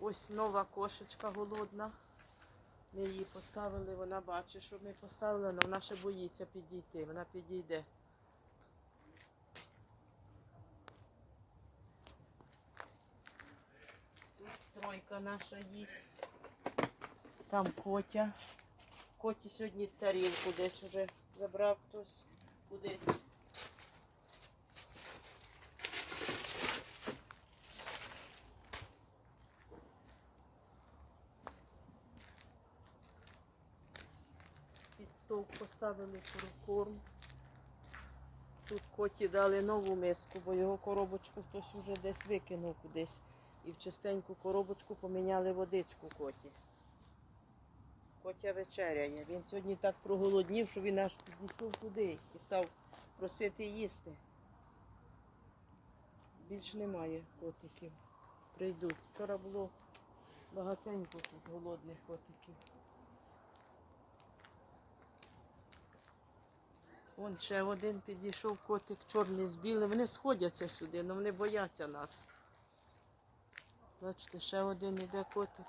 Ось нова кошечка голодна. Ми її поставили, вона бачить, що ми поставили, але вона ще боїться підійти. Вона підійде. Тут тройка наша їсть. Там котя. Коті сьогодні тарілку десь вже забрав хтось кудись. Стол поставили корм. Тут коті дали нову миску, бо його коробочку хтось вже десь викинув кудись. І в чистеньку коробочку поміняли водичку коті. Котя вечеряє. Він сьогодні так проголоднів, що він аж підійшов туди і став просити їсти. Більш немає котиків. Прийдуть. Вчора було багатенько тут голодних котиків. Вон ще один підійшов котик чорний з білим. Вони сходяться сюди, але вони бояться нас. Бачите, ще один іде котик.